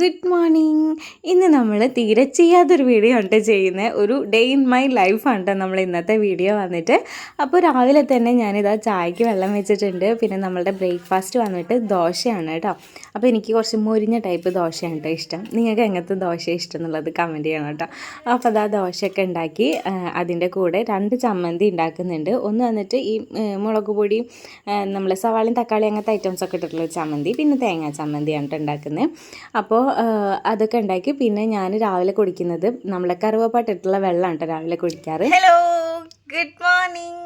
Good morning. ഇന്ന് നമ്മൾ തീരെ ചെയ്യാത്തൊരു വീഡിയോ ഉണ്ട് ചെയ്യുന്നത് ഒരു ഡേ ഇൻ മൈ ലൈഫ് ആണ് നമ്മൾ ഇന്നത്തെ വീഡിയോ വന്നിട്ട്. അപ്പോൾ രാവിലെ തന്നെ ഞാനിതാ ചായക്ക് വെള്ളം വെച്ചിട്ടുണ്ട്. പിന്നെ നമ്മളുടെ ബ്രേക്ക്ഫാസ്റ്റ് വന്നിട്ട് ദോശയാണ് കേട്ടോ അപ്പോൾ എനിക്ക് കുറച്ച് മുരിഞ്ഞ ടൈപ്പ് ദോശയാണ് കേട്ടോ ഇഷ്ടം. നിങ്ങൾക്ക് എങ്ങനത്തെ ദോശ ഇഷ്ടം എന്നുള്ളത് കമന്റ് ചെയ്യണം കേട്ടോ അപ്പോൾ അതാ ദോശയൊക്കെ ഉണ്ടാക്കി അതിന്റെ കൂടെ രണ്ട് ചമ്മന്തി ഉണ്ടാക്കുന്നുണ്ട്. ഒന്ന് വന്നിട്ട് ഈ മുളക് പൊടി നമ്മൾ സവാളയും തക്കാളി അങ്ങനത്തെ ഐറ്റംസ് ഒക്കെ ഇട്ടിട്ടുള്ള ചമ്മന്തി പിന്നെ തേങ്ങാ ചമ്മന്തിയാണ് കേട്ടോ ഉണ്ടാക്കുന്നത് അപ്പോൾ അതൊക്കെ ഉണ്ടാക്കി പിന്നെ ഞാൻ രാവിലെ കുടിക്കുന്നത് നമ്മളെ കറുവപ്പാട്ടിട്ടുള്ള വെള്ളമാണ് കേട്ടോ രാവിലെ കുടിക്കാറ്. Hello good morning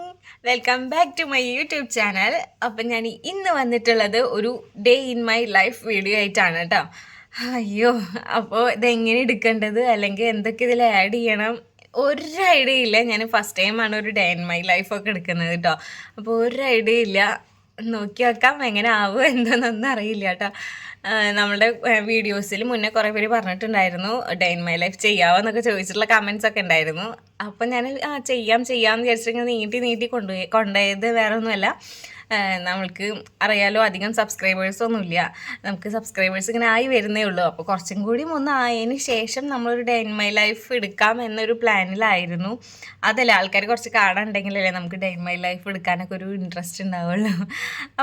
welcome back to my YouTube channel അപ്പം ഞാൻ ഇന്ന് വന്നിട്ടുള്ളത് ഒരു day in my life video ആയിട്ടാണ് കേട്ടോ അയ്യോ അപ്പോൾ ഇതെങ്ങനെ എടുക്കേണ്ടത്? അല്ലെങ്കിൽ എന്തൊക്കെ ഇതിൽ ആഡ് ചെയ്യണം? ഒരു ഐഡിയ ഇല്ല. ഞാൻ ഫസ്റ്റ് ടൈമാണ് ഒരു ഡേ ഇൻ മൈ ലൈഫൊക്കെ എടുക്കുന്നത് കേട്ടോ അപ്പോൾ ഒരു ഐഡിയ ഇല്ല. നോക്കി വെക്കാം എങ്ങനെ ആവുമോ എന്താണെന്നൊന്നും അറിയില്ല കേട്ടോ നമ്മുടെ വീഡിയോസിൽ മുന്നേ കുറേ പേര് പറഞ്ഞിട്ടുണ്ടായിരുന്നു ഡേ ഇൻ മൈ ലൈഫ് ചെയ്യാവോ എന്നൊക്കെ ചോദിച്ചിട്ടുള്ള കമൻസ് ഒക്കെ ഉണ്ടായിരുന്നു. അപ്പം ഞാൻ ആ ചെയ്യാം എന്ന് വിചാരിച്ചിട്ട് നീട്ടി നീട്ടി കൊണ്ടുപോയി കൊണ്ടുപോയത് വേറെ ഒന്നുമല്ല നമ്മൾക്ക് അറിയാലോ അധികം സബ്സ്ക്രൈബേഴ്സ് ഒന്നുമില്ല. നമുക്ക് സബ്സ്ക്രൈബേഴ്സ് ഇങ്ങനെ ആയി വരുന്നേ ഉള്ളൂ. അപ്പോൾ കുറച്ചും കൂടി ഒന്ന് ആയതിന് ശേഷം നമ്മളൊരു ഡേ ഇൻ മൈ ലൈഫ് എടുക്കാം എന്നൊരു പ്ലാനിലായിരുന്നു. അതല്ല ആൾക്കാർ കുറച്ച് കാണാനുണ്ടെങ്കിലല്ലേ നമുക്ക് ഡേ ഇൻ മൈ ലൈഫ് എടുക്കാനൊക്കെ ഒരു ഇൻട്രസ്റ്റ് ഉണ്ടാവുള്ളൂ.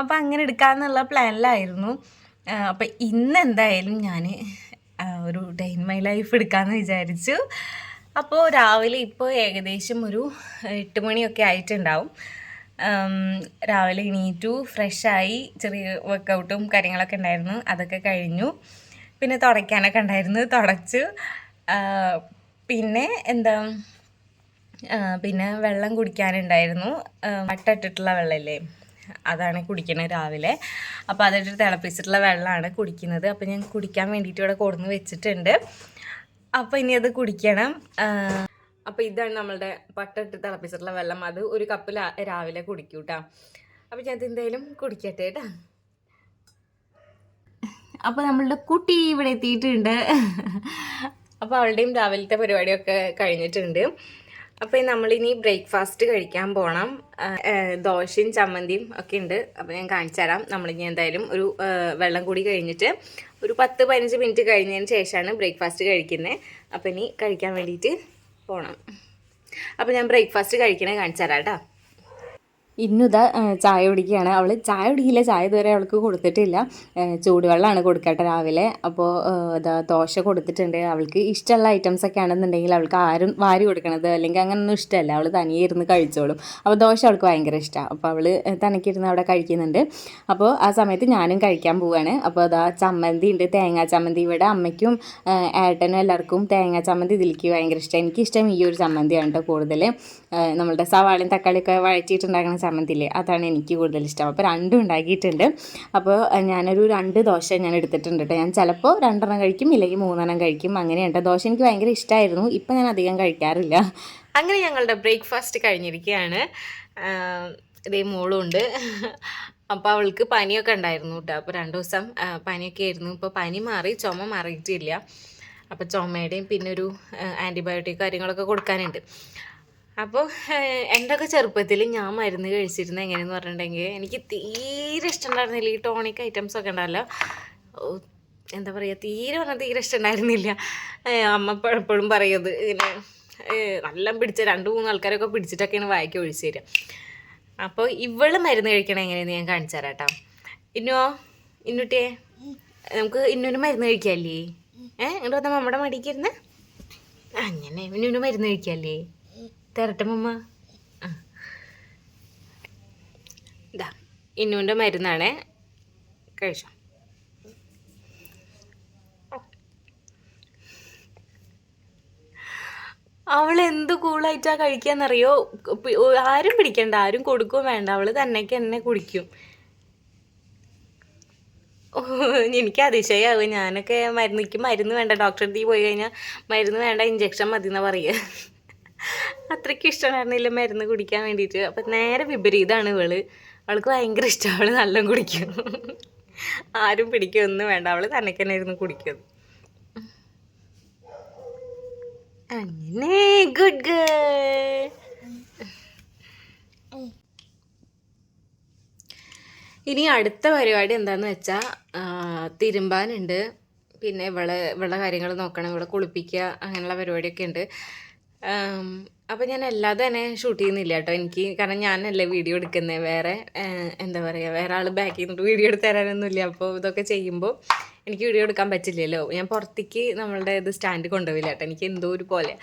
അപ്പോൾ അങ്ങനെ എടുക്കാമെന്നുള്ള പ്ലാനിലായിരുന്നു. അപ്പം ഇന്ന് എന്തായാലും ഞാൻ ഒരു ഡേ ഇൻ മൈ ലൈഫ് എടുക്കാമെന്ന് വിചാരിച്ചു. അപ്പോൾ രാവിലെ ഇപ്പോൾ ഏകദേശം ഒരു എട്ട് മണിയൊക്കെ ആയിട്ടുണ്ടാവും. രാവിലെ എണീറ്റു ഫ്രഷായി ചെറിയ വർക്കൗട്ടും കാര്യങ്ങളൊക്കെ ഉണ്ടായിരുന്നു. അതൊക്കെ കഴിഞ്ഞു. പിന്നെ തുടയ്ക്കാനൊക്കെ ഉണ്ടായിരുന്നു തുടച്ചു. പിന്നെ എന്താ പിന്നെ വെള്ളം കുടിക്കാനുണ്ടായിരുന്നു. വട്ട വെള്ളമില്ലേ അതാണ് കുടിക്കുന്നത് രാവിലെ. അപ്പോൾ അതൊരു തിളപ്പിച്ചിട്ടുള്ള വെള്ളമാണ് കുടിക്കുന്നത്. അപ്പോൾ ഞാൻ കുടിക്കാൻ വേണ്ടിയിട്ട് ഇവിടെ കൊടുന്ന് വെച്ചിട്ടുണ്ട്. അപ്പോൾ ഇനി അത് കുടിക്കണം. അപ്പോൾ ഇതാണ് നമ്മളുടെ പട്ടിട്ട് തിളപ്പിച്ചിട്ടുള്ള വെള്ളം. അത് ഒരു കപ്പ് രാവിലെ കുടിക്കൂ കേട്ടോ അപ്പോൾ ഞാൻ എന്തെങ്കിലും കുടിക്കട്ടെ കേട്ടോ അപ്പോൾ നമ്മളുടെ കുട്ടി ഇവിടെ എത്തിയിട്ടുണ്ട്. അപ്പോൾ അവളുടെയും രാവിലത്തെ പരിപാടിയൊക്കെ കഴിഞ്ഞിട്ടുണ്ട്. അപ്പോൾ നമ്മളിനി ബ്രേക്ക്ഫാസ്റ്റ് കഴിക്കാൻ പോകണം ദോശയും ചമ്മന്തിയും ഒക്കെ ഉണ്ട്. അപ്പോൾ ഞാൻ കാണിച്ചു തരാം. നമ്മളിനി എന്തായാലും ഒരു വെള്ളം കൂടി കഴിഞ്ഞിട്ട് ഒരു പത്ത് പതിനഞ്ച് മിനിറ്റ് കഴിഞ്ഞതിന് ശേഷമാണ് ബ്രേക്ക്ഫാസ്റ്റ് കഴിക്കുന്നത് അപ്പോൾ ഇനി കഴിക്കാൻ വേണ്ടിയിട്ട് പോകണം അപ്പോൾ ഞാൻ ബ്രേക്ക്ഫാസ്റ്റ് കഴിക്കണേ കാണിച്ചു തരാം കേട്ടോ. ഇന്നുതാ ചായ കുടിക്കുകയാണ്. അവൾ ചായ കുടിക്കില്ല. ചായ ഇതുവരെ അവൾക്ക് കൊടുത്തിട്ടില്ല. ചൂടുവെള്ളമാണ് കൊടുക്കട്ടെ രാവിലെ. അപ്പോൾ ഇതാ ദോശ കൊടുത്തിട്ടുണ്ട്. അവൾക്ക് ഇഷ്ടമുള്ള ഐറ്റംസ് ഒക്കെ ആണെന്നുണ്ടെങ്കിൽ അവൾക്ക് ആരും വാരി കൊടുക്കണത് അല്ലെങ്കിൽ അങ്ങനൊന്നും ഇഷ്ടമല്ല. അവൾ തനിയെ ഇരുന്ന് കഴിച്ചോളും. അപ്പോൾ ദോശ അവൾക്ക് ഭയങ്കര ഇഷ്ടമാണ് അപ്പോൾ അവൾ തനിക്കിരുന്ന് അവിടെ കഴിക്കുന്നുണ്ട്. അപ്പോൾ ആ സമയത്ത് ഞാനും കഴിക്കാൻ പോവുകയാണ് അപ്പോൾ അതാ ചമ്മന്തി ഉണ്ട്. തേങ്ങാ ചമ്മന്തി. ഇവിടെ അമ്മയ്ക്കും ഏട്ടനും എല്ലാവർക്കും തേങ്ങാ ചമ്മന്തി ഇതിലേക്ക് ഭയങ്കര ഇഷ്ടമാണ് എനിക്കിഷ്ടം ഈ ഒരു ചമ്മന്തിയാണ് കേട്ടോ കൂടുതൽ നമ്മളുടെ സവാളയും തക്കാളിയൊക്കെ വഴറ്റിയിട്ടുണ്ടാക്കുന്ന ചമ്മന്തില്ലേ അതാണ് എനിക്ക് കൂടുതൽ ഇഷ്ടം. അപ്പോൾ രണ്ടും ഉണ്ടാക്കിയിട്ടുണ്ട്. അപ്പോൾ ഞാനൊരു രണ്ട് ദോശ ഞാൻ എടുത്തിട്ടുണ്ട് കേട്ടോ. ഞാൻ ചിലപ്പോൾ രണ്ടെണ്ണം കഴിക്കും ഇല്ലെങ്കിൽ മൂന്നെണ്ണം കഴിക്കും. അങ്ങനെയുണ്ട്. ദോശ എനിക്ക് ഭയങ്കര ഇഷ്ടമായിരുന്നു. ഇപ്പം ഞാൻ അധികം കഴിക്കാറില്ല. അങ്ങനെ ഞങ്ങളുടെ ബ്രേക്ക്ഫാസ്റ്റ് കഴിഞ്ഞിരിക്കുകയാണ്. ഇതേ മോളും ഉണ്ട്. അപ്പോൾ അവൾക്ക് പനിയൊക്കെ ഉണ്ടായിരുന്നു കേട്ടോ. അപ്പോൾ രണ്ട് ദിവസം പനിയൊക്കെ ആയിരുന്നു. ഇപ്പോൾ പനി മാറി ചുമ മാറിയിട്ടില്ല. അപ്പോൾ ചുമയുടെയും പിന്നെ ഒരു ആന്റിബയോട്ടിക് കാര്യങ്ങളൊക്കെ കൊടുക്കാനുണ്ട്. അപ്പോൾ എന്റെയൊക്കെ ചെറുപ്പത്തിൽ ഞാൻ മരുന്ന് കഴിച്ചിരുന്നത് എങ്ങനെയെന്ന് പറഞ്ഞിട്ടുണ്ടെങ്കിൽ എനിക്ക് തീരെ ഇഷ്ടമുണ്ടായിരുന്നില്ല ഈ ടോണിക് ഐറ്റംസ് ഒക്കെ ഉണ്ടല്ലോ. എന്താ പറയുക തീരെ പറഞ്ഞാൽ തീരെ ഇഷ്ടമുണ്ടായിരുന്നില്ല അമ്മ എപ്പ- എപ്പോഴും പറയുന്നത് ഇങ്ങനെ നല്ല പിടിച്ച രണ്ട് മൂന്ന് ആൾക്കാരൊക്കെ പിടിച്ചിട്ടൊക്കെയാണ് വായിക്ക് ഒഴിച്ചു തരിക അപ്പോൾ ഇവൾ മരുന്ന് കഴിക്കണം എങ്ങനെയെന്ന് ഞാൻ കാണിച്ചു തരാം കേട്ടോ. ഇന്നോ? ഇന്നുട്ടിയെ? നമുക്ക് ഇന്നൊരു മരുന്ന് കഴിക്കാല്ലേ? ഏഹ് ഇങ്ങോട്ട് വന്നാൽ നമ്മുടെ മടിക്കിരുന്ന് അങ്ങനെ ഇന്നൊരു മരുന്ന് കഴിക്കാല്ലേ? തരട്ടെ മമ്മ. ഇതാ ഇന്നുവിന്റെ മരുന്നാണേ. കഴിച്ചോ? അവൾ എന്ത് കൂളായിട്ടാ കഴിക്കാന്നറിയോ? ആരും പിടിക്കണ്ട ആരും കൊടുക്കുകയും വേണ്ട. അവൾ തന്നെക്ക് എന്നെ കുടിക്കും. എനിക്ക് അതിശയാവും. ഞാനൊക്കെ മരുന്ന് എനിക്ക് മരുന്ന് വേണ്ട. ഡോക്ടറെ പോയി കഴിഞ്ഞാൽ മരുന്ന് വേണ്ട ഇഞ്ചക്ഷൻ മതി എന്നാ പറയുക. അത്രയ്ക്ക് ഇഷ്ടമായിരുന്നില്ല മരുന്ന് കുടിക്കാൻ വേണ്ടിയിട്ട്. അപ്പം നേരെ വിപരീതമാണ് ഇവൾ. അവൾക്ക് ഭയങ്കര ഇഷ്ടമാണ് അവൾ നല്ല കുടിക്കും. ആരും പിടിക്കൊന്നും വേണ്ട. അവൾ തന്നെക്ക് തന്നെ ഇരുന്ന് കുടിക്കും അങ്ങനെ ഗുഡ് ഇനി അടുത്ത പരിപാടി എന്താന്ന് വെച്ചാൽ തിരുമ്പാനുണ്ട്. പിന്നെ ഇവളെ ഇവളുടെ കാര്യങ്ങൾ നോക്കണം. ഇവളെ കുളിപ്പിക്കുക അങ്ങനെയുള്ള പരിപാടിയൊക്കെ ഉണ്ട് അപ്പോൾ ഞാൻ അല്ലാതെ തന്നെ ഷൂട്ട് ചെയ്യുന്നില്ല കേട്ടോ. എനിക്ക് കാരണം ഞാനല്ലേ വീഡിയോ എടുക്കുന്നത് വേറെ എന്താ പറയുക വേറെ ആൾ ബാക്കിൽ നിന്നിട്ട് വീഡിയോ എടുത്ത് തരാനൊന്നുമില്ല. അപ്പോൾ ഇതൊക്കെ ചെയ്യുമ്പോൾ എനിക്ക് വീഡിയോ എടുക്കാൻ പറ്റില്ലല്ലോ. ഞാൻ പുറത്തേക്ക് നമ്മളുടെ ഇത് സ്റ്റാൻഡ് കൊണ്ടുപോയില്ല കേട്ടോ. എനിക്ക് എന്തോ ഒരു പോലെ.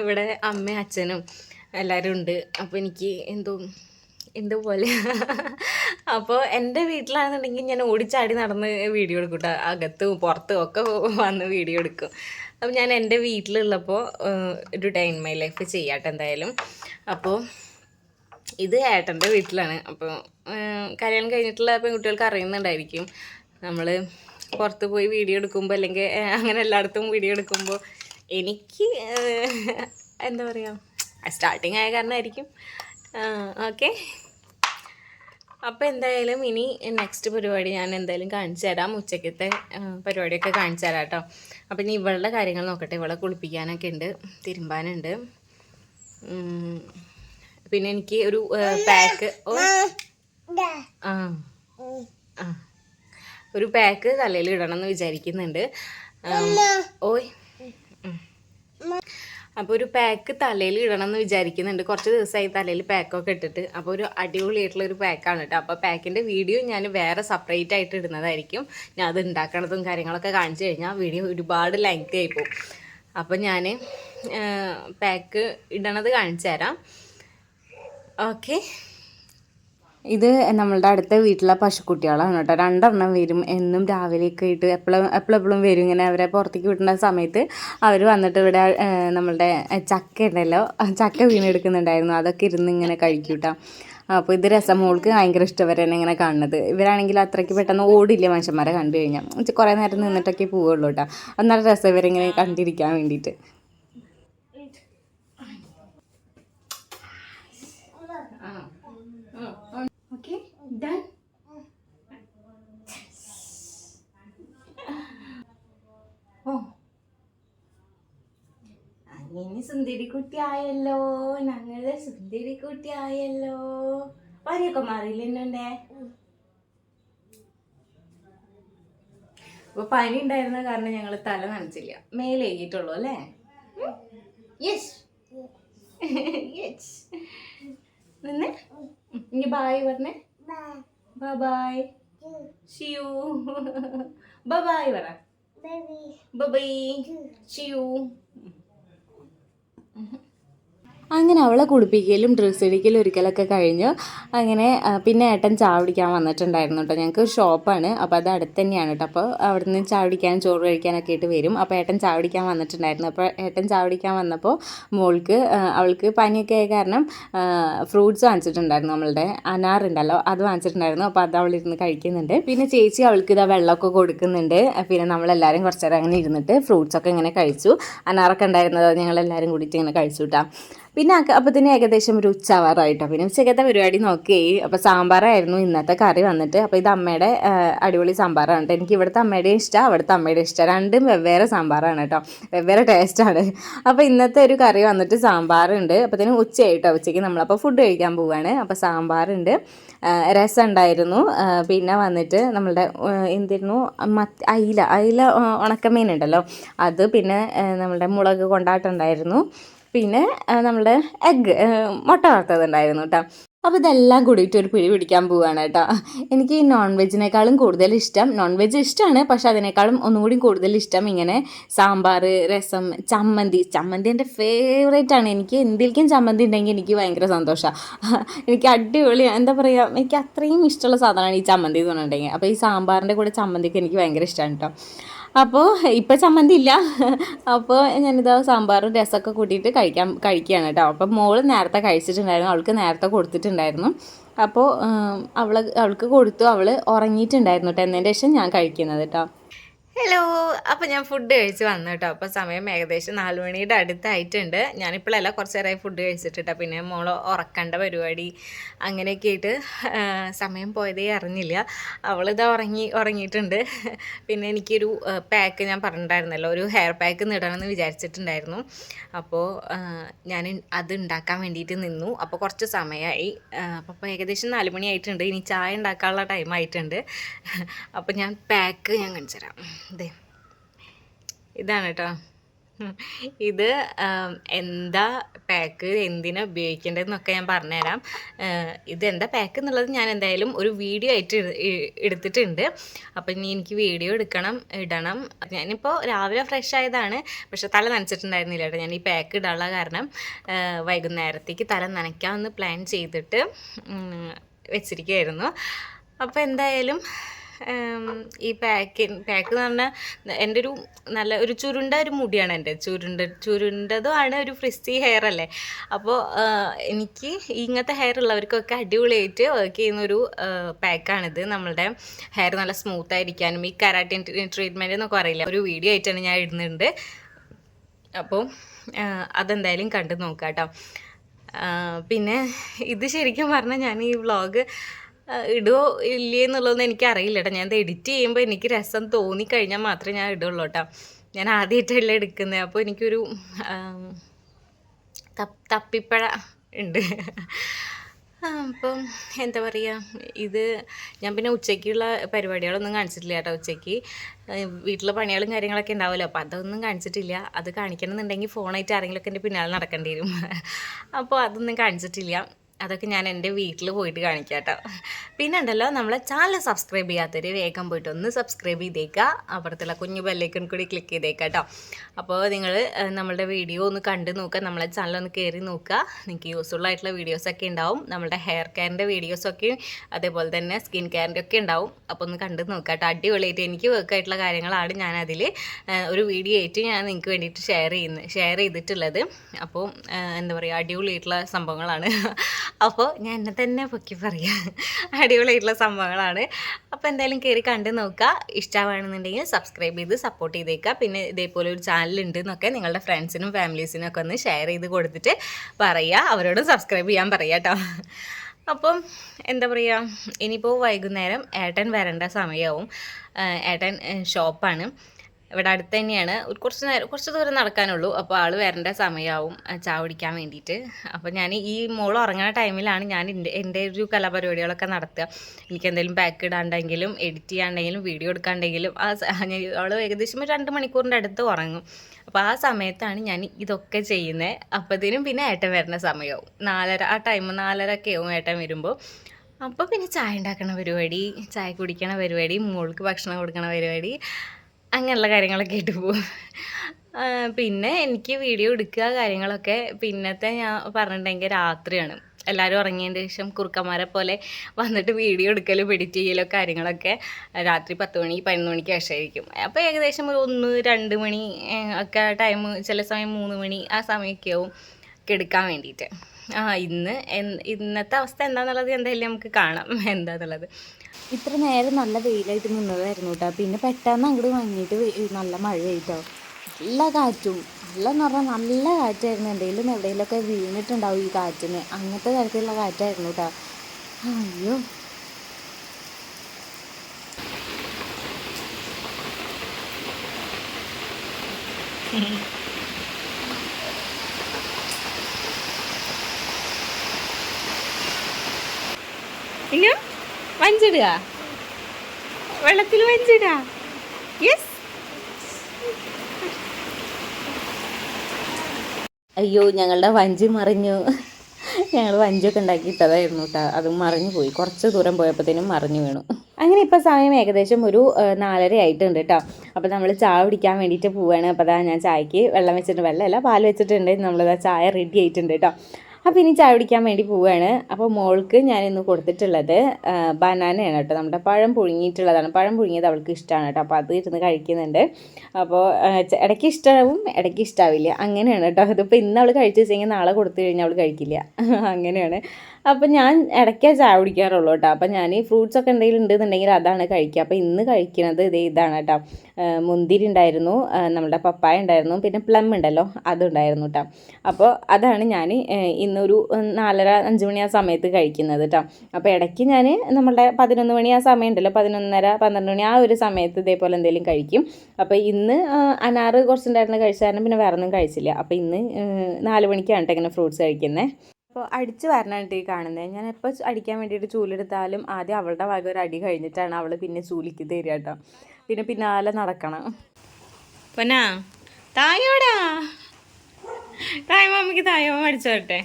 ഇവിടെ അമ്മയും അച്ഛനും എല്ലാവരും ഉണ്ട്. അപ്പോൾ എനിക്ക് എന്തോ എന്തോ പോലെ. അപ്പോൾ എന്റെ വീട്ടിലാണെന്നുണ്ടെങ്കിൽ ഞാൻ ഓടിച്ചാടി നടന്ന് വീഡിയോ എടുക്കും കേട്ടോ. അകത്തും പുറത്തും ഒക്കെ വന്ന് വീഡിയോ എടുക്കും. അപ്പോൾ ഞാൻ എന്റെ വീട്ടിലുള്ളപ്പോൾ ഒരു ഡേ ഇൻ മൈ ലൈഫ് ചെയ്യാട്ടെ എന്തായാലും. അപ്പോൾ ഇത് ഏട്ടന്റെ വീട്ടിലാണ്. അപ്പോൾ കല്യാണം കഴിഞ്ഞിട്ടുള്ള പെൺകുട്ടികൾക്ക് അറിയുന്നുണ്ടായിരിക്കും. നമ്മൾ പുറത്ത് പോയി വീഡിയോ എടുക്കുമ്പോൾ അല്ലെങ്കിൽ അങ്ങനെ എല്ലായിടത്തും വീഡിയോ എടുക്കുമ്പോൾ എനിക്ക് എന്താ പറയുക സ്റ്റാർട്ടിങ് ആയ കാരണമായിരിക്കും ഓക്കെ അപ്പോൾ എന്തായാലും ഇനി നെക്സ്റ്റ് പരിപാടി ഞാൻ എന്തായാലും കാണിച്ചു തരാം. ഉച്ചക്കത്തെ പരിപാടിയൊക്കെ കാണിച്ചു തരാം കേട്ടോ അപ്പം ഇനി ഇവളുടെ കാര്യങ്ങൾ നോക്കട്ടെ. ഇവളെ കുളിപ്പിക്കാനൊക്കെ ഉണ്ട് തിരുമ്പാനുണ്ട്. പിന്നെ എനിക്ക് ഒരു പാക്ക് ഓ ആ. ഒരു പാക്ക് തലയിൽ ഇടണം എന്ന് വിചാരിക്കുന്നുണ്ട്. ഓയ്. അപ്പോൾ ഒരു പാക്ക് തലയിൽ ഇടണം എന്ന് വിചാരിക്കുന്നുണ്ട്. കുറച്ച് ദിവസമായി തലയിൽ പാക്കൊക്കെ ഇട്ടിട്ട്. അപ്പോൾ ഒരു അടിപൊളിയായിട്ടുള്ള ഒരു പാക്കാണ് കേട്ടോ അപ്പോൾ പാക്കിന്റെ വീഡിയോ ഞാൻ വേറെ സെപ്പറേറ്റ് ആയിട്ട് ഇടുന്നതായിരിക്കും. ഞാൻ അത് ഉണ്ടാക്കണതും കാര്യങ്ങളൊക്കെ കാണിച്ചു കഴിഞ്ഞാൽ വീഡിയോ ഒരുപാട് ലെങ്ത് ആയി പോകും അപ്പോൾ ഞാൻ പാക്ക് ഇടണത് കാണിച്ചു തരാം. ഓക്കെ ഇത് നമ്മളുടെ അടുത്ത വീട്ടിലെ പശുക്കുട്ടികളാണ് കേട്ടോ. രണ്ടെണ്ണം വരും. എന്നും രാവിലെയൊക്കെ ആയിട്ട് എപ്പോഴും എപ്പോഴും എപ്പോഴും വരും. ഇങ്ങനെ അവരെ പുറത്തേക്ക് വിടുന്ന സമയത്ത് അവർ വന്നിട്ട് ഇവിടെ നമ്മളുടെ ചക്ക ഉണ്ടല്ലോ ചക്ക വീണെടുക്കുന്നുണ്ടായിരുന്നു. അതൊക്കെ ഇരുന്ന് ഇങ്ങനെ കഴിക്കും കേട്ടോ. അപ്പോൾ ഇത് രസം. മോൾക്ക് ഭയങ്കര ഇഷ്ടം ഇങ്ങനെ കാണുന്നത്. ഇവരാണെങ്കിൽ അത്രയ്ക്ക് പെട്ടെന്ന് ഓടില്ല മനുഷ്യന്മാരെ കണ്ടു കഴിഞ്ഞാൽ. കുറേ നേരം നിന്നിട്ടൊക്കെ പോവുള്ളൂ കേട്ടോ. എന്നാൽ രസം ഇവരിങ്ങനെ കണ്ടിരിക്കാൻ വേണ്ടിയിട്ട്. അങ്ങനെ സുന്ദരി കുട്ടിയായല്ലോ ഞങ്ങൾ സുന്ദരി കുട്ടിയായല്ലോ. പനിയൊക്കെ മാറിയില്ലേ അപ്പൊ പനി ഉണ്ടായിരുന്ന കാരണം ഞങ്ങൾ തല നനച്ചില്ല. മേലേക്കിട്ടുള്ളൂ അല്ലേ? യെസ് യെസ് നിന്നെ? ഇനി ബായ് പറഞ്ഞേ. ബൈ ബൈ ഷിയു ബൈ ബൈ പറ ബൈ ബൈ ഷിയു അങ്ങനെ അവളെ കുളിപ്പിക്കലും ഡ്രസ്സ് ഇടിക്കലും ഒരിക്കലൊക്കെ കഴിഞ്ഞു അങ്ങനെ പിന്നെ ഏട്ടൻ ചാവടിക്കാൻ വന്നിട്ടുണ്ടായിരുന്നു കേട്ടോ. ഞങ്ങൾക്ക് ഷോപ്പാണ്. അപ്പോൾ അത് അടുത്ത് തന്നെയാണ് കേട്ടോ. അപ്പോൾ അവിടെ നിന്ന് ചാവടിക്കാനും ചോറ് കഴിക്കാനൊക്കെ ആയിട്ട് വരും. അപ്പോൾ ഏട്ടൻ ചാവടിക്കാൻ വന്നിട്ടുണ്ടായിരുന്നു. അപ്പോൾ ഏട്ടൻ ചാവടിക്കാൻ വന്നപ്പോൾ മോൾക്ക് അവൾക്ക് പനിയൊക്കെ ആയ കാരണം ഫ്രൂട്ട്സ് വാങ്ങിച്ചിട്ടുണ്ടായിരുന്നു നമ്മളുടെ അനാറുണ്ടല്ലോ അത് വാങ്ങിച്ചിട്ടുണ്ടായിരുന്നു. അപ്പോൾ അത് അവളിരുന്ന് കഴിക്കുന്നുണ്ട്. പിന്നെ ചേച്ചി അവൾക്ക് ഇതാ വെള്ളമൊക്കെ കൊടുക്കുന്നുണ്ട്. പിന്നെ നമ്മളെല്ലാവരും കുറച്ചേരം അങ്ങനെ ഇരുന്നിട്ട് ഫ്രൂട്ട്സൊക്കെ ഇങ്ങനെ കഴിച്ചു. അനാറൊക്കെ ഉണ്ടായിരുന്നത് ഞങ്ങളെല്ലാവരും കൂടിയിട്ട് ഇങ്ങനെ കഴിച്ചു കേട്ടോ പിന്നെ അപ്പോൾ തന്നെ ഏകദേശം ഒരു ഉച്ചാവാറായിട്ടോ. പിന്നെ ഉച്ചക്കത്തെ പരിപാടി നോക്കി. അപ്പോൾ സാമ്പാറായിരുന്നു ഇന്നത്തെ കറി വന്നിട്ട്. അപ്പോൾ ഇത് അമ്മയുടെ അടിപൊളി സാമ്പാറാണ് കേട്ടോ. എനിക്ക് ഇവിടുത്തെ അമ്മയുടെ ഇഷ്ടം അവിടുത്തെ അമ്മയുടെ ഇഷ്ടം. രണ്ടും വെവ്വേറെ സാമ്പാറാണ് കേട്ടോ. വെവ്വേറെ ടേസ്റ്റാണ് അപ്പോൾ ഇന്നത്തെ ഒരു കറി വന്നിട്ട് സാമ്പാറുണ്ട്. അപ്പോൾ തന്നെ ഉച്ചയായിട്ടോ. ഉച്ചയ്ക്ക് നമ്മളപ്പോൾ ഫുഡ് കഴിക്കാൻ പോവുകയാണ് അപ്പോൾ സാമ്പാറുണ്ട്. രസം ഉണ്ടായിരുന്നു പിന്നെ വന്നിട്ട് നമ്മളുടെ എന്തിരുന്നു? മത്ത് അയില. അയില ഉണക്കമീൻ ഉണ്ടല്ലോ അത് പിന്നെ നമ്മളുടെ മുളക് കൊണ്ടാട്ടുണ്ടായിരുന്നു. പിന്നെ നമ്മുടെ എഗ്ഗ് മുട്ട വറുത്തതുണ്ടായിരുന്നു കേട്ടോ അപ്പോൾ ഇതെല്ലാം കൂടിയിട്ട് ഒരു പിടി പിടിക്കാൻ പോവുകയാണ് കേട്ടോ എനിക്ക് ഈ നോൺ വെജിനേക്കാളും കൂടുതൽ ഇഷ്ടം. നോൺ വെജ് ഇഷ്ടമാണ് പക്ഷെ അതിനേക്കാളും ഒന്നും കൂടി കൂടുതൽ ഇഷ്ടം ഇങ്ങനെ സാമ്പാർ രസം ചമ്മന്തി. ചമ്മന്തി എന്റെ ഫേവറേറ്റ് ആണ്. എനിക്ക് എന്തിലേക്കും ചമ്മന്തി ഉണ്ടെങ്കിൽ എനിക്ക് ഭയങ്കര സന്തോഷമാണ് എനിക്ക് അടിപൊളി എന്താ പറയുക എനിക്ക് അത്രയും ഇഷ്ടമുള്ള സാധനമാണ് ഈ ചമ്മന്തി എന്ന് പറഞ്ഞിട്ടുണ്ടെങ്കിൽ. അപ്പോൾ ഈ സാമ്പാറിന്റെ കൂടെ ചമ്മന്തിക്ക് എനിക്ക് ഭയങ്കര ഇഷ്ടമാണ് കേട്ടോ അപ്പോൾ ഇപ്പം ചമ്മന്തി ഇല്ല അപ്പോൾ ഞാനിതാ സാമ്പാറും രസമൊക്കെ കൂട്ടിയിട്ട് കഴിക്കാൻ കഴിക്കുകയാണ് കേട്ടോ. അപ്പം മോൾ നേരത്തെ കഴിച്ചിട്ടുണ്ടായിരുന്നു. അവൾക്ക് നേരത്തെ കൊടുത്തിട്ടുണ്ടായിരുന്നു. അപ്പോൾ അവൾ അവൾക്ക് കൊടുത്തു. അവൾ ഉറങ്ങിയിട്ടുണ്ടായിരുന്നു കേട്ടോ. എന്നതിന്റെ ശേഷം ഞാൻ കഴിക്കുന്നത് കേട്ടോ. ഹലോ അപ്പോൾ ഞാൻ ഫുഡ് കഴിച്ച് വന്നു കേട്ടോ അപ്പോൾ സമയം ഏകദേശം നാല് മണിയുടെ അടുത്തായിട്ടുണ്ട്. ഞാനിപ്പോഴല്ല കുറച്ച് നേരമായി ഫുഡ് കഴിച്ചിട്ട് പിന്നെ മോൾ ഉറക്കേണ്ട പരിപാടി അങ്ങനെയൊക്കെ ആയിട്ട് സമയം പോയതേ അറിഞ്ഞില്ല. അവളിത് ഉറങ്ങി ഉറങ്ങിയിട്ടുണ്ട്. പിന്നെ എനിക്കൊരു പാക്ക് ഞാൻ പറഞ്ഞിട്ടുണ്ടായിരുന്നല്ലോ. ഒരു ഹെയർ പാക്ക് നിടണമെന്ന് വിചാരിച്ചിട്ടുണ്ടായിരുന്നു. അപ്പോൾ ഞാൻ അത് ഉണ്ടാക്കാൻ വേണ്ടിയിട്ട് നിന്നു. അപ്പോൾ കുറച്ച് സമയമായി അപ്പോൾ ഏകദേശം നാല് മണിയായിട്ടുണ്ട്. ഇനി ചായ ഉണ്ടാക്കാനുള്ള ടൈം ആയിട്ടുണ്ട്. അപ്പോൾ ഞാൻ പാക്ക് ഞാൻ കാണിച്ചു തരാം. ഇതാണ് കേട്ടോ ഇത് എന്താ പാക്ക് എന്തിനാ ഉപയോഗിക്കേണ്ടതെന്നൊക്കെ ഞാൻ പറഞ്ഞുതരാം. ഏഹ്, ഇത് എന്താ പാക്ക് എന്നുള്ളത് ഞാൻ എന്തായാലും ഒരു വീഡിയോ ആയിട്ട് എടുത്തിട്ടുണ്ട്. അപ്പം ഇനി എനിക്ക് വീഡിയോ എടുക്കണം ഇടണം. ഞാനിപ്പോൾ രാവിലെ ഫ്രഷ് ആയതാണ്. പക്ഷെ തല നനച്ചിട്ടുണ്ടായിരുന്നില്ല കേട്ടോ ഞാൻ ഈ പാക്ക് ഇടാനുള്ള കാരണം വൈകുന്നേരത്തേക്ക് തല നനയ്ക്കാമെന്ന് പ്ലാൻ ചെയ്തിട്ട് വെച്ചിരിക്കുകയായിരുന്നു. അപ്പോൾ എന്തായാലും ഈ പാക്ക് പാക്ക് എന്ന് പറഞ്ഞാൽ എന്റെ ഒരു നല്ല ഒരു ചുരുണ്ട ഒരു മുടിയാണ് എന്റെ. ചുരുണ്ട ചുരുണ്ടതുമാണ് ഒരു ഫ്രിസ്റ്റി ഹെയർ അല്ലേ? അപ്പോൾ എനിക്ക് ഇങ്ങനത്തെ ഹെയർ ഉള്ളവർക്കൊക്കെ അടിപൊളിയായിട്ട് വർക്ക് ചെയ്യുന്നൊരു പാക്കാണിത് നമ്മളുടെ ഹെയർ നല്ല സ്മൂത്ത് ആയിരിക്കാനും ഈ കരാട്ടിൻ ട്രീറ്റ്മെന്റ് എന്നൊക്കെ അറിയില്ല ഒരു വീഡിയോ ആയിട്ടാണ് ഞാൻ ഇടുന്നുണ്ട്. അപ്പോൾ അതെന്തായാലും കണ്ടു നോക്കാം കേട്ടോ പിന്നെ ഇത് ശരിക്കും പറഞ്ഞാൽ ഞാൻ ഈ വ്ളോഗ് ഇടുമോ ഇല്ലേ എന്നുള്ളതൊന്നും എനിക്കറിയില്ല കേട്ടോ ഞാൻ എഡിറ്റ് ചെയ്യുമ്പോൾ എനിക്ക് രസം തോന്നിക്കഴിഞ്ഞാൽ മാത്രമേ ഞാൻ ഇടുള്ളൂ കേട്ടോ ഞാൻ ആദ്യമായിട്ടല്ല എടുക്കുന്നത് അപ്പോൾ എനിക്കൊരു തപ്പിപ്പഴ ഉണ്ട്. അപ്പം എന്താ പറയുക ഇത് ഞാൻ പിന്നെ ഉച്ചയ്ക്കുള്ള പരിപാടികളൊന്നും കാണിച്ചിട്ടില്ല കേട്ടോ ഉച്ചയ്ക്ക്. വീട്ടിലെ പണികളും കാര്യങ്ങളൊക്കെ ഉണ്ടാവുമല്ലോ. അപ്പോൾ അതൊന്നും കാണിച്ചിട്ടില്ല. അത് കാണിക്കണമെന്നുണ്ടെങ്കിൽ ഫോണായിട്ട് ആരെങ്കിലുമൊക്കെ എന്റെ പിന്നാലെ നടക്കേണ്ടി വരും. അപ്പോൾ അതൊന്നും കാണിച്ചിട്ടില്ല. അതൊക്കെ ഞാൻ എന്റെ വീട്ടിൽ പോയിട്ട് കാണിക്കാം കേട്ടോ പിന്നെ ഉണ്ടല്ലോ നമ്മളെ ചാനൽ സബ്സ്ക്രൈബ് ചെയ്യാത്തവർ വേഗം പോയിട്ട് ഒന്ന് സബ്സ്ക്രൈബ് ചെയ്തേക്കുക അപ്പുറത്തുള്ള കുഞ്ഞു ബെല്ലൈക്കൺ കൂടി ക്ലിക്ക് ചെയ്തേക്കുക കേട്ടോ അപ്പോൾ നിങ്ങൾ നമ്മളുടെ വീഡിയോ ഒന്ന് കണ്ടു നോക്കുക നമ്മളെ ചാനൽ ഒന്ന് കയറി നോക്കുക നിങ്ങൾക്ക് യൂസ്ഫുൾ ആയിട്ടുള്ള വീഡിയോസൊക്കെ ഉണ്ടാവും. നമ്മുടെ ഹെയർ കെയറിന്റെ വീഡിയോസൊക്കെ അതേപോലെ തന്നെ സ്കിൻ കെയറിന്റെ ഒക്കെ ഉണ്ടാവും. അപ്പോൾ ഒന്ന് കണ്ടു നോക്കുക കേട്ടോ അടിപൊളിയായിട്ട് എനിക്ക് വർക്ക് ആയിട്ടുള്ള കാര്യങ്ങളാണ് ഞാൻ അതിൽ ഒരു വീഡിയോ ആയിട്ട് ഞാൻ നിങ്ങൾക്ക് വേണ്ടിയിട്ട് ഷെയർ ചെയ്യുന്നത് ഷെയർ ചെയ്തിട്ടുള്ളത്. അപ്പോൾ എന്താ പറയുക അടിപൊളിയായിട്ടുള്ള സംഭവങ്ങളാണ്. അപ്പോൾ ഞാൻ എന്നെ തന്നെ പൊക്കി പറയാം. അടിപൊളിയായിട്ടുള്ള സംഭവങ്ങളാണ്. അപ്പോൾ എന്തായാലും കയറി കണ്ട് നോക്കുക ഇഷ്ടമാണെന്നുണ്ടെങ്കിൽ സബ്സ്ക്രൈബ് ചെയ്ത് സപ്പോർട്ട് ചെയ്തേക്കുക പിന്നെ ഇതേപോലെ ഒരു ചാനൽ ഉണ്ട് എന്നൊക്കെ നിങ്ങളുടെ ഫ്രണ്ട്സിനും ഫാമിലീസിനും ഒക്കെ ഒന്ന് ഷെയർ ചെയ്ത് കൊടുത്തിട്ട് പറയുക അവരോട് സബ്സ്ക്രൈബ് ചെയ്യാൻ പറയുക കേട്ടോ അപ്പം എന്താ പറയുക ഇനിയിപ്പോൾ വൈകുന്നേരം ഏട്ടൻ വരേണ്ട സമയമാവും ഏഹ് ഏട്ടൻ ഷോപ്പാണ് ഇവിടെ അടുത്ത് തന്നെയാണ് കുറച്ച് നേരം കുറച്ച് ദൂരം നടക്കാനുള്ളൂ. അപ്പോൾ ആൾ വരേണ്ട സമയമാവും ചായ കുടിക്കാൻ വേണ്ടിയിട്ട്. അപ്പോൾ ഞാൻ ഈ മോൾ ഉറങ്ങുന്ന ടൈമിലാണ് ഞാൻ എന്റെ എന്റെ ഒരു കലാപരിപാടികളൊക്കെ നടത്തുക. എനിക്ക് എന്തെങ്കിലും പാക്ക് ഇടാണ്ടെങ്കിലും എഡിറ്റ് ചെയ്യാണ്ടെങ്കിലും വീഡിയോ എടുക്കാണ്ടെങ്കിലും ആ അവൾ ഏകദേശം ഒരു രണ്ട് മണിക്കൂറിന്റെ അടുത്ത് ഉറങ്ങും. അപ്പോൾ ആ സമയത്താണ് ഞാൻ ഇതൊക്കെ ചെയ്യുന്നത് അപ്പോഴത്തേനും പിന്നെ ഏട്ടൻ വരുന്ന സമയമാവും നാലര ആ ടൈം നാലര ഒക്കെ ആവും ഏട്ടൻ വരുമ്പോൾ അപ്പോൾ പിന്നെ ചായ ഉണ്ടാക്കണ പരിപാടി ചായ കുടിക്കണ പരിപാടി മോൾക്ക് ഭക്ഷണം കൊടുക്കണ പരിപാടി അങ്ങനെയുള്ള കാര്യങ്ങളൊക്കെ ആയിട്ട് പോകും. പിന്നെ എനിക്ക് വീഡിയോ എടുക്കുക കാര്യങ്ങളൊക്കെ പിന്നത്തെ ഞാൻ പറഞ്ഞിട്ടുണ്ടെങ്കിൽ രാത്രിയാണ്. എല്ലാവരും ഉറങ്ങിയതിന് ശേഷം കുറുക്കന്മാരെ പോലെ വന്നിട്ട് വീഡിയോ എടുക്കലും എഡിറ്റ് ചെയ്യലും കാര്യങ്ങളൊക്കെ രാത്രി പത്ത് മണി പതിനൊന്ന് മണിക്ക് ശേഷമായിരിക്കും. അപ്പോൾ ഏകദേശം ഒരു ഒന്ന് രണ്ട് മണി ഒക്കെ ടൈം ചില സമയം മൂന്ന് മണി ആ സമയമൊക്കെ ആവും എടുക്കാൻ വേണ്ടിയിട്ട്. ആ ഇന്ന് ഇന്നത്തെ അവസ്ഥ എന്താണെന്നുള്ളത് എന്തായാലും നമുക്ക് കാണാം. എന്താന്നുള്ളത്. ഇത്ര നേരം നല്ല വെയിലായിട്ട് നിന്നതായിരുന്നു കേട്ടോ പിന്നെ പെട്ടെന്ന് അങ്ങോട്ട് വാങ്ങിയിട്ട് നല്ല മഴ പെയ്തോ നല്ല കാറ്റും. നല്ല എന്ന് പറഞ്ഞാൽ നല്ല കാറ്റായിരുന്നു. എന്തെങ്കിലും എവിടെയെങ്കിലുമൊക്കെ വീണിട്ടുണ്ടാവും ഈ കാറ്റിന്. അങ്ങനത്തെ തരത്തിലുള്ള കാറ്റായിരുന്നു കേട്ടോ അയ്യോ. ഇങ്ങ വഞ്ചിടുക. വെള്ളത്തിൽ വഞ്ചിടുക യെസ് അയ്യോ ഞങ്ങളുടെ വഞ്ചി മറിഞ്ഞു. ഞങ്ങൾ വഞ്ചിയൊക്കെ ഉണ്ടാക്കി ഇട്ടതായിരുന്നു കേട്ടോ. അത് മറിഞ്ഞു പോയി. കുറച്ച് ദൂരം പോയപ്പോഴത്തേനും മറിഞ്ഞു വീണു. അങ്ങനെ ഇപ്പോൾ സമയം ഏകദേശം ഒരു നാലര ആയിട്ടുണ്ട് കേട്ടോ. അപ്പോൾ നമ്മൾ ചായ കുടിക്കാൻ വേണ്ടിയിട്ട് പോവുകയാണ് അപ്പോൾ അതാ ഞാൻ ചായക്ക് വെള്ളം വെച്ചിട്ട് വെള്ളമല്ല പാൽ വെച്ചിട്ടുണ്ട്. നമ്മളതാ ചായ റെഡി ആയിട്ടുണ്ട് കേട്ടോ. അപ്പോൾ ഇനി ചായ കുടിക്കാൻ വേണ്ടി പോവുകയാണ് അപ്പോൾ മോൾക്ക് ഞാൻ കൊടുത്തിട്ടുള്ളത് ബനാനയാണ് കേട്ടോ. നമ്മുടെ പഴം പുഴുങ്ങിയിട്ടുള്ളതാണ്. പഴം പുഴുങ്ങിയത് അവൾക്ക് ഇഷ്ടമാണ് കേട്ടോ. അപ്പോൾ അത് ഇരുന്ന് കഴിക്കുന്നുണ്ട്. അപ്പോൾ ഇടയ്ക്ക് ഇഷ്ടമാവും ഇടയ്ക്ക് ഇഷ്ടാവില്ല. അങ്ങനെയാണ് കേട്ടോ. അതിപ്പോൾ ഇന്ന് അവൾ കഴിച്ചു വെച്ചെങ്കിൽ നാളെ കൊടുത്തു കഴിഞ്ഞാൽ അവൾ കഴിക്കില്ല. അങ്ങനെയാണ്. അപ്പോൾ ഞാൻ ഇടയ്ക്കേ ചായ കുടിക്കാറുള്ളൂ കേട്ടോ. അപ്പം ഞാൻ ഈ ഫ്രൂട്ട്സ് ഒക്കെ എന്തെങ്കിലും ഉണ്ടെന്നുണ്ടെങ്കിൽ അതാണ് കഴിക്കുക. അപ്പോൾ ഇന്ന് കഴിക്കുന്നത് ഇതേ ഇതാണ് കേട്ടോ. മുന്തിരി ഉണ്ടായിരുന്നു നമ്മുടെ പപ്പായ ഉണ്ടായിരുന്നു പിന്നെ പ്ലം ഉണ്ടല്ലോ അതുണ്ടായിരുന്നു കേട്ടോ. അപ്പോൾ അതാണ് ഞാൻ ഇന്നൊരു നാലര അഞ്ച് മണി ആ സമയത്ത് കഴിക്കുന്നത് കേട്ടോ. അപ്പോൾ ഇടയ്ക്ക് ഞാൻ നമ്മുടെ പതിനൊന്ന് മണി ആ സമയം ഉണ്ടല്ലോ പതിനൊന്നര പന്ത്രണ്ട് മണി ആ ഒരു സമയത്ത് ഇതേപോലെ എന്തെങ്കിലും കഴിക്കും. അപ്പോൾ ഇന്ന് അനാറ് കുറച്ചുണ്ടായിരുന്നു കഴിച്ചായിരുന്നു പിന്നെ വേറെ ഒന്നും കഴിച്ചില്ല. അപ്പോൾ ഇന്ന് നാല് മണിക്കാണ് കേട്ടോ ഇങ്ങനെ ഫ്രൂട്ട്സ് കഴിക്കുന്നത് അപ്പോൾ അടിച്ച് വരണായിട്ട് ഈ കാണുന്നത് ഞാൻ എപ്പോൾ അടിക്കാൻ വേണ്ടിയിട്ട് ചൂലെടുത്താലും ആദ്യം അവളുടെ ഭാഗം ഒരു അടി കഴിഞ്ഞിട്ടാണ് അവൾ പിന്നെ ചൂലിക്ക് തരിക കേട്ടോ പിന്നെ പിന്നാലെ നടക്കണം. പൊന്നാ തായോടാ. തായ മമ്മിക്ക് തായ മമ്മ അടിച്ചു വരട്ടെ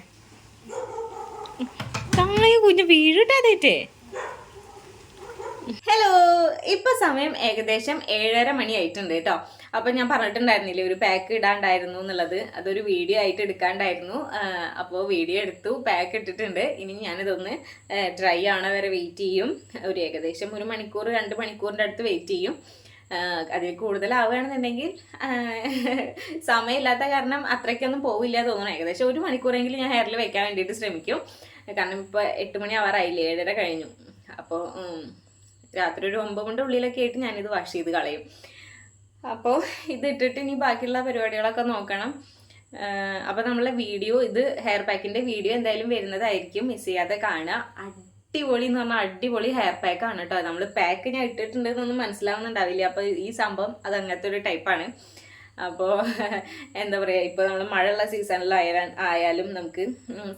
തായ കുഞ്ഞ് വീഴട്ടാതേറ്റേ ഹലോ ഇപ്പൊ സമയം ഏകദേശം ഏഴര മണി ആയിട്ടുണ്ട് കേട്ടോ. അപ്പൊ ഞാൻ പറഞ്ഞിട്ടുണ്ടായിരുന്നില്ലേ ഒരു പാക്ക് ഇടാണ്ടായിരുന്നു എന്നുള്ളത്. അതൊരു വീഡിയോ ആയിട്ട് എടുക്കാണ്ടായിരുന്നു. അപ്പോൾ വീഡിയോ എടുത്തു പാക്ക് ഇട്ടിട്ടുണ്ട്. ഇനി ഞാനിതൊന്ന് ഡ്രൈ ആവണ വരെ വെയിറ്റ് ചെയ്യും. ഒരു ഏകദേശം ഒരു മണിക്കൂർ രണ്ട് മണിക്കൂറിന്റെ അടുത്ത് വെയിറ്റ് ചെയ്യും. അതിൽ കൂടുതലാവുകയാണെന്നുണ്ടെങ്കിൽ സമയമില്ലാത്ത കാരണം അത്രയ്ക്കൊന്നും പോവില്ല തോന്നുന്നു. ഏകദേശം ഒരു മണിക്കൂറെങ്കിലും ഞാൻ ഹെയറിൽ വെക്കാൻ വേണ്ടിയിട്ട് ശ്രമിക്കും. കാരണം ഇപ്പോൾ എട്ട് മണി ആവാറായില്ലേ ഏഴര കഴിഞ്ഞു. അപ്പോൾ രാത്രി ഒരു ഒമ്പത് മണിന്റെ ഉള്ളിലൊക്കെ ആയിട്ട് ഞാനിത് വാഷ് ചെയ്ത് കളയും. അപ്പോൾ ഇത് ഇട്ടിട്ട് ഇനി ബാക്കിയുള്ള പരിപാടികളൊക്കെ നോക്കണം. അപ്പോൾ നമ്മളെ വീഡിയോ ഇത് ഹെയർ പാക്കിന്റെ വീഡിയോ എന്തായാലും വരുന്നതായിരിക്കും. മിസ് ചെയ്യാതെ കാണുക. അടിപൊളി എന്ന് പറഞ്ഞാൽ അടിപൊളി ഹെയർ പാക്ക് ആണ് കേട്ടോ നമ്മൾ പാക്ക് ഞാൻ ഇട്ടിട്ടുണ്ടെന്നൊന്നും മനസ്സിലാവുന്നുണ്ടാവില്ല. അപ്പോൾ ഈ സംഭവം അത് അങ്ങനത്തെ ഒരു ടൈപ്പാണ് അപ്പോൾ എന്താ പറയുക ഇപ്പോൾ നമ്മൾ മഴയുള്ള സീസണിലായാലും ആയാലും നമുക്ക്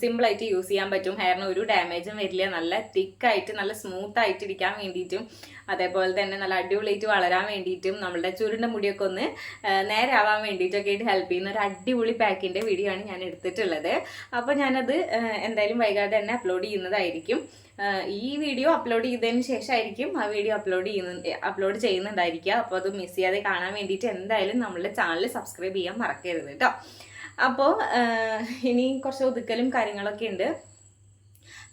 സിമ്പിളായിട്ട് യൂസ് ചെയ്യാൻ പറ്റും. ഹെയറിന് ഒരു ഡാമേജും വരില്ല. നല്ല തിക്കായിട്ട് നല്ല സ്മൂത്ത് ആയിട്ട് ഇരിക്കാൻ വേണ്ടിയിട്ടും അതേപോലെ തന്നെ നല്ല അടിപൊളിയായിട്ട് വളരാൻ വേണ്ടിയിട്ടും നമ്മളുടെ ചുരുണ്ട മുടിയൊക്കെ ഒന്ന് നേരെ ആവാൻ വേണ്ടിയിട്ടൊക്കെ ആയിട്ട് ഹെൽപ്പ് ചെയ്യുന്ന ഒരു അടിപൊളി പാക്കിന്റെ വീഡിയോ ആണ് ഞാൻ എടുത്തിട്ടുള്ളത്. അപ്പോൾ ഞാനത് എന്തായാലും വൈകാതെ തന്നെ അപ്ലോഡ് ചെയ്യുന്നതായിരിക്കും. ഈ വീഡിയോ അപ്ലോഡ് ചെയ്തതിന് ശേഷമായിരിക്കും ആ വീഡിയോ അപ്ലോഡ് ചെയ്യുന്ന അപ്ലോഡ് ചെയ്യുന്നുണ്ടായിരിക്കുക. അപ്പോൾ അത് മിസ് ചെയ്യാതെ കാണാൻ വേണ്ടിയിട്ട് എന്തായാലും നമ്മളുടെ ചാനൽ സബ്സ്ക്രൈബ് ചെയ്യാൻ മറക്കരുത് കേട്ടോ അപ്പോൾ ഇനി കുറച്ച് ഒതുക്കലും കാര്യങ്ങളൊക്കെ ഉണ്ട്.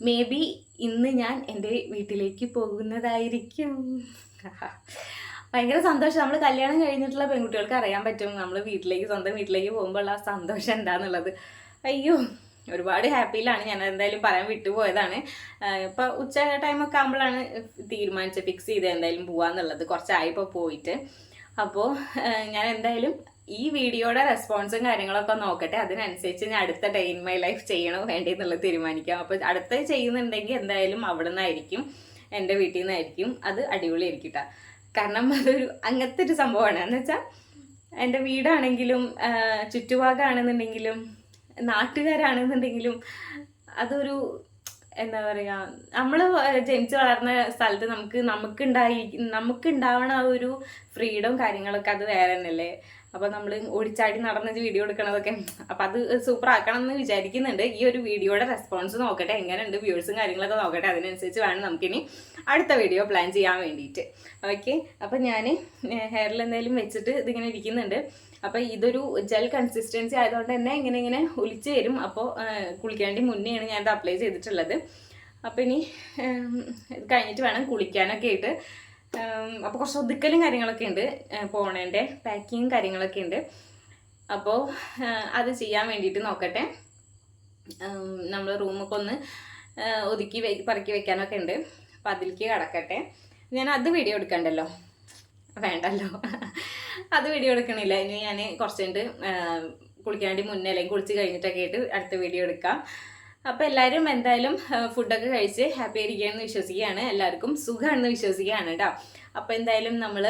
മേ ബി ഇന്ന് ഞാൻ എന്റെ വീട്ടിലേക്ക് പോകുന്നതായിരിക്കും. ഭയങ്കര സന്തോഷം. നമ്മൾ കല്യാണം കഴിഞ്ഞിട്ടുള്ള പെൺകുട്ടികൾക്ക് അറിയാൻ പറ്റും. നമ്മൾ വീട്ടിലേക്ക് സ്വന്തം വീട്ടിലേക്ക് പോകുമ്പോൾ ആ സന്തോഷം എന്താന്നുള്ളത്. അയ്യോ. ഒരുപാട് ഹാപ്പിയിലാണ്. ഞാൻ എന്തായാലും പറയാൻ വിട്ടുപോയതാണ്. ഇപ്പൊ ഉച്ച ടൈമൊക്കെ ആകുമ്പോഴാണ് തീരുമാനിച്ചത് ഫിക്സ് ചെയ്ത് എന്തായാലും പോവാന്നുള്ളത്. കുറച്ചായിപ്പോൾ പോയിട്ട്. അപ്പോൾ ഞാൻ എന്തായാലും ഈ വീഡിയോയുടെ റെസ്പോൺസും കാര്യങ്ങളൊക്കെ നോക്കട്ടെ. അതിനനുസരിച്ച് ഞാൻ അടുത്ത ഡേ ഇൻ മൈ ലൈഫ് ചെയ്യണോ വേണ്ടേ എന്നുള്ളത് തീരുമാനിക്കാം. അപ്പോൾ അടുത്ത ചെയ്യുന്നുണ്ടെങ്കിൽ എന്തായാലും അവിടെ നിന്നായിരിക്കും എന്റെ വീട്ടിൽ നിന്നായിരിക്കും അത് അടിപൊളിയായിരിക്കും കേട്ടോ കാരണം അതൊരു അങ്ങനത്തെ ഒരു സംഭവമാണ്. എന്ന് വെച്ചാൽ എന്റെ വീടാണെങ്കിലും ചുറ്റുപാടാണെന്നുണ്ടെങ്കിലും നാട്ടുകാരാണെന്നുണ്ടെങ്കിലും അതൊരു എന്താ പറയുക നമ്മൾ ജനിച്ചു വളർന്ന സ്ഥലത്ത് നമുക്ക് നമുക്കുണ്ടായി നമുക്കുണ്ടാവണ ആ ഒരു ഫ്രീഡം കാര്യങ്ങളൊക്കെ അത് വേറെ തന്നെയല്ലേ അപ്പോൾ നമ്മൾ ഓടിച്ചാടി നടന്ന് വീഡിയോ എടുക്കണതൊക്കെ. അപ്പം അത് സൂപ്പർ ആക്കണം എന്ന് വിചാരിക്കുന്നുണ്ട്. ഈ ഒരു വീഡിയോയുടെ റെസ്പോൺസ് നോക്കട്ടെ എങ്ങനെയുണ്ട് വ്യൂഴ്സും കാര്യങ്ങളൊക്കെ നോക്കട്ടെ അതിനനുസരിച്ച് വേണം നമുക്കിനി അടുത്ത വീഡിയോ പ്ലാൻ ചെയ്യാൻ വേണ്ടിയിട്ട് ഓക്കെ അപ്പം ഞാൻ ഹെയറിൽ എന്തെങ്കിലും വെച്ചിട്ട് ഇതിങ്ങനെ ഇരിക്കുന്നുണ്ട്. അപ്പോൾ ഇതൊരു ജെൽ കൺസിസ്റ്റൻസി ആയതുകൊണ്ട് തന്നെ ഇങ്ങനെ ഇങ്ങനെ ഒലിച്ച് തരും അപ്പോൾ കുളിക്കാണ്ടി മുന്നെയാണ് ഞാനത് അപ്ലൈ ചെയ്തിട്ടുള്ളത്. അപ്പോൾ ഇനി ഇത് കഴിഞ്ഞിട്ട് വേണം കുളിക്കാനൊക്കെ ആയിട്ട്. അപ്പോൾ കുറച്ച് ഒതുക്കലും കാര്യങ്ങളൊക്കെ ഉണ്ട്. പോണേന്റെ പാക്കിങ്ങും കാര്യങ്ങളൊക്കെ ഉണ്ട്. അപ്പോൾ അത് ചെയ്യാൻ വേണ്ടിയിട്ട് നോക്കട്ടെ. നമ്മൾ റൂമൊക്കെ ഒന്ന് ഒതുക്കി വെ പറക്കി വെക്കാനൊക്കെ ഉണ്ട്. അപ്പോൾ അതിലേക്ക് കടക്കട്ടെ. ഞാൻ അത് വീഡിയോ എടുക്കണ്ടല്ലോ. വേണ്ടല്ലോ. അത് വീഡിയോ എടുക്കണില്ല. ഇനി ഞാൻ കുറച്ച് കഴിഞ്ഞിട്ട് കുളിക്കാൻ വേണ്ടി മുന്നേ അല്ലെങ്കിൽ കുളിച്ച് കഴിഞ്ഞിട്ടൊക്കെ ആയിട്ട് അടുത്ത വീഡിയോ എടുക്കാം. അപ്പോൾ എല്ലാവരും എന്തായാലും ഫുഡൊക്കെ കഴിച്ച് ഹാപ്പി ആയിരിക്കുകയാണെന്ന് വിശ്വസിക്കുകയാണ്. എല്ലാവർക്കും സുഖമാണെന്ന് വിശ്വസിക്കുകയാണ് കേട്ടോ അപ്പോൾ എന്തായാലും നമ്മൾ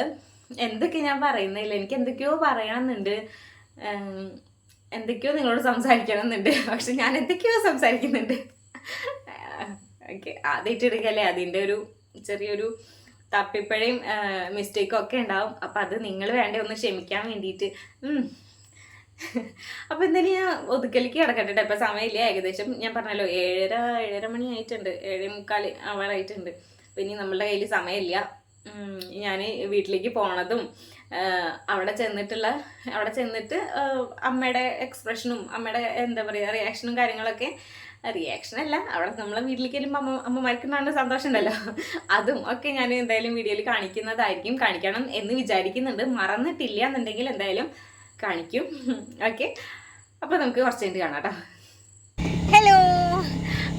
എന്തൊക്കെ ഞാൻ പറയുന്നില്ല. എനിക്ക് എന്തൊക്കെയോ പറയണമെന്നുണ്ട്. എന്തൊക്കെയോ നിങ്ങളോട് സംസാരിക്കണമെന്നുണ്ട്. പക്ഷെ ഞാൻ എന്തൊക്കെയോ സംസാരിക്കുന്നുണ്ട്. ഓക്കെ ആദ്യമായിട്ട് എടുക്കല്ലേ? അതിന്റെ ഒരു ചെറിയൊരു തപ്പിപ്പഴയും മിസ്റ്റേക്കും ഒക്കെ ഉണ്ടാവും. അപ്പം അത് നിങ്ങൾ വേണ്ടേ ഒന്ന് ക്ഷമിക്കാൻ വേണ്ടിയിട്ട്. അപ്പം എന്തായാലും ഞാൻ ഒതുക്കലേക്ക് കിടക്കട്ടെ ട്ടോ. ഇപ്പൊ സമയമില്ല ഏകദേശം. ഞാൻ പറഞ്ഞല്ലോ ഏഴര ഏഴര മണി ആയിട്ടുണ്ട്. ഏഴേ മുക്കാൽ ആവാറായിട്ടുണ്ട് അപ്പൊ ഇനി നമ്മളുടെ കയ്യിൽ സമയമില്ല. ഞാൻ വീട്ടിലേക്ക് പോണതും അവിടെ ചെന്നിട്ടുള്ള അവിടെ ചെന്നിട്ട് അമ്മയുടെ എക്സ്പ്രഷനും അമ്മയുടെ എന്താ പറയുക റിയാക്ഷനും കാര്യങ്ങളൊക്കെ റിയാക്ഷൻ അല്ല. അവിടെ നമ്മളെ വീട്ടിലേക്ക് വരുമ്പോൾ അമ്മ അമ്മമാർക്ക് നല്ല സന്തോഷം ഉണ്ടല്ലോ അതും ഒക്കെ ഞാൻ എന്തായാലും വീഡിയോയിൽ കാണിക്കുന്നതായിരിക്കും. കാണിക്കണം എന്ന് വിചാരിക്കുന്നുണ്ട്. മറന്നിട്ടില്ല എന്നുണ്ടെങ്കിൽ എന്തായാലും കാണിക്കും. ഓക്കെ അപ്പോൾ നമുക്ക് കുറച്ച് കഴിഞ്ഞിട്ട് കാണാം കേട്ടോ. ഹലോ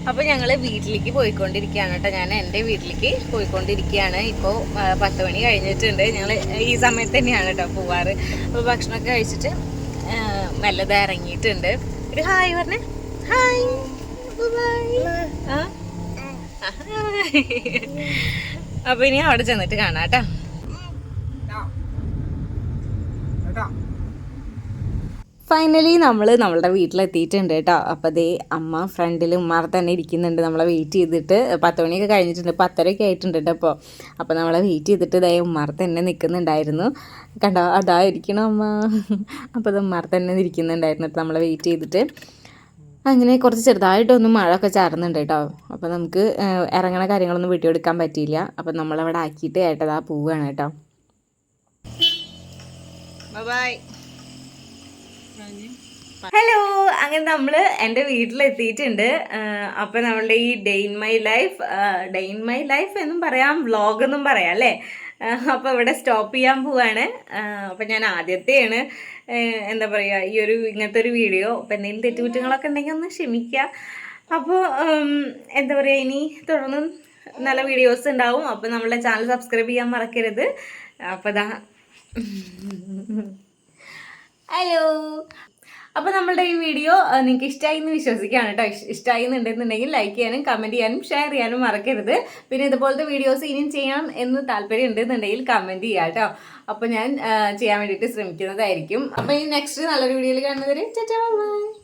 അപ്പോൾ ഞങ്ങൾ വീട്ടിലേക്ക് പോയിക്കൊണ്ടിരിക്കുകയാണ് കേട്ടോ. ഞാൻ എന്റെ വീട്ടിലേക്ക് പോയിക്കൊണ്ടിരിക്കുകയാണ്. ഇപ്പോൾ പത്ത് മണി കഴിഞ്ഞിട്ടുണ്ട്. ഞങ്ങൾ ഈ സമയത്ത് തന്നെയാണ് കേട്ടോ പോവാറ്. അപ്പോൾ ഭക്ഷണമൊക്കെ കഴിച്ചിട്ട് മെല്ലതെ ഇറങ്ങിയിട്ടുണ്ട്. ഒരു ഹായ് പറഞ്ഞേ. ഹായ്. ആ അപ്പോൾ ഇനി അവിടെ ചെന്നിട്ട് കാണാം കേട്ടോ. ഫൈനലി നമ്മൾ നമ്മളുടെ വീട്ടിലെത്തിയിട്ടുണ്ട് കേട്ടോ. അപ്പോൾ ദേ അമ്മ ഫ്രണ്ടിൽ ഉമ്മാർ തന്നെ ഇരിക്കുന്നുണ്ട്. നമ്മളെ വെയിറ്റ് ചെയ്തിട്ട് പത്ത് മണിയൊക്കെ കഴിഞ്ഞിട്ടുണ്ട് പത്തരയൊക്കെ ആയിട്ടുണ്ട് കേട്ടോ അപ്പോൾ അപ്പോൾ നമ്മളെ വെയിറ്റ് ചെയ്തിട്ട് ദേ ഉമ്മാർ തന്നെ നിൽക്കുന്നുണ്ടായിരുന്നു കണ്ടോ? അതാ ഇരിക്കണം അമ്മ. അപ്പോൾ അത് ഉമ്മാർ തന്നെ ഇരിക്കുന്നുണ്ടായിരുന്നു കേട്ടോ നമ്മളെ വെയിറ്റ് ചെയ്തിട്ട്. അങ്ങനെ കുറച്ച് ചെറുതായിട്ടൊന്ന് മഴയൊക്കെ ചാറുന്നുണ്ട് കേട്ടോ. അപ്പോൾ നമുക്ക് ഇറങ്ങണ കാര്യങ്ങളൊന്നും വീട്ടിൽ എടുക്കാൻ പറ്റിയില്ല. അപ്പോൾ നമ്മളവിടെ ആക്കിയിട്ട് ഏട്ടതാ പോവുകയാണ് കേട്ടോ. ബൈ. ഹലോ അങ്ങനെ നമ്മൾ എന്റെ വീട്ടിലെത്തിയിട്ടുണ്ട്. അപ്പം നമ്മളുടെ ഈ day in my life day in my life എന്നും പറയാം വ്ളോഗ് എന്നും പറയാം അല്ലേ? അപ്പോൾ ഇവിടെ സ്റ്റോപ്പ് ചെയ്യാൻ പോവാണ്. അപ്പം ഞാൻ ആദ്യത്തെയാണ് എന്താ പറയുക ഈ ഒരു ഇങ്ങനത്തെ ഒരു വീഡിയോ. അപ്പം എന്തെങ്കിലും തെറ്റുകുറ്റങ്ങളൊക്കെ ഉണ്ടെങ്കിൽ ഒന്ന് ക്ഷമിക്കുക. അപ്പോൾ എന്താ പറയുക ഇനി തുടർന്നും നല്ല വീഡിയോസ് ഉണ്ടാവും. അപ്പോൾ നമ്മളെ ചാനൽ സബ്സ്ക്രൈബ് ചെയ്യാൻ മറക്കരുത്. അപ്പോൾ ഹലോ. അപ്പോൾ നമ്മളുടെ ഈ വീഡിയോ നിങ്ങൾക്ക് ഇഷ്ടമായി എന്ന് വിശ്വസിക്കുകയാണ് കേട്ടോ. ഇഷ്ടമായി എന്നുണ്ടെന്നുണ്ടെങ്കിൽ ലൈക്ക് ചെയ്യാനും കമന്റ് ചെയ്യാനും ഷെയർ ചെയ്യാനും മറക്കരുത്. പിന്നെ ഇതുപോലത്തെ വീഡിയോസ് ഇനിയും ചെയ്യണം എന്ന് താല്പര്യം ഉണ്ടെന്നുണ്ടെങ്കിൽ കമന്റ് ചെയ്യുക കേട്ടോ. അപ്പോൾ ഞാൻ ചെയ്യാൻ വേണ്ടിയിട്ട് ശ്രമിക്കുന്നതായിരിക്കും. അപ്പോൾ ഈ നെക്സ്റ്റ് നല്ലൊരു വീഡിയോയിൽ കാണുന്നവരെ ചേച്ചാ ബൈ.